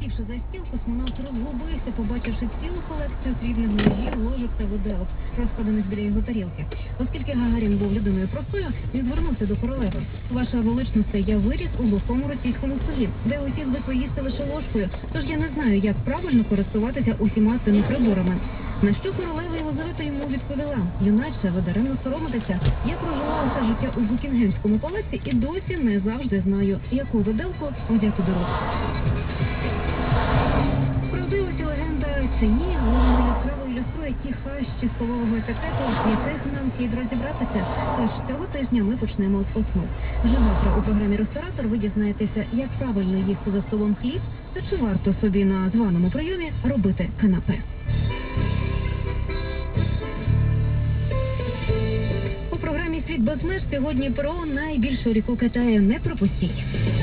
Сівши за стіл, космонавт розгубився, побачивши цілу колекцію срібних ножів, ложок та виделок, розкладених біля його тарілки. Оскільки Гагарін був людиною простою, він звернувся до королеви. Ваша величність, я виріс у глухому російському селі, де усі звикли їсти лише ложкою, тож я не знаю, як правильно користуватися усіма цими приборами. На що королева Єлизавета йому відповіла: юначе, ви даремно соромитеся. Я прожила усе життя у Букінгемському палаці і досі не завжди знаю, яку виделку взяти до рук. Правдива ця легенда чи ні, вона яскраво ілюструє ті хащі столового етикету, в яких нам слід розібратися. Тож цього тижня ми почнемо з основ. Вже завтра у програмі Ресторатор ви дізнаєтеся, як правильно їсти за столом хліб та чи варто собі на званому прийомі робити канапе. Світ без меж сьогодні про найбільшу ріку Китаю не пропустіть.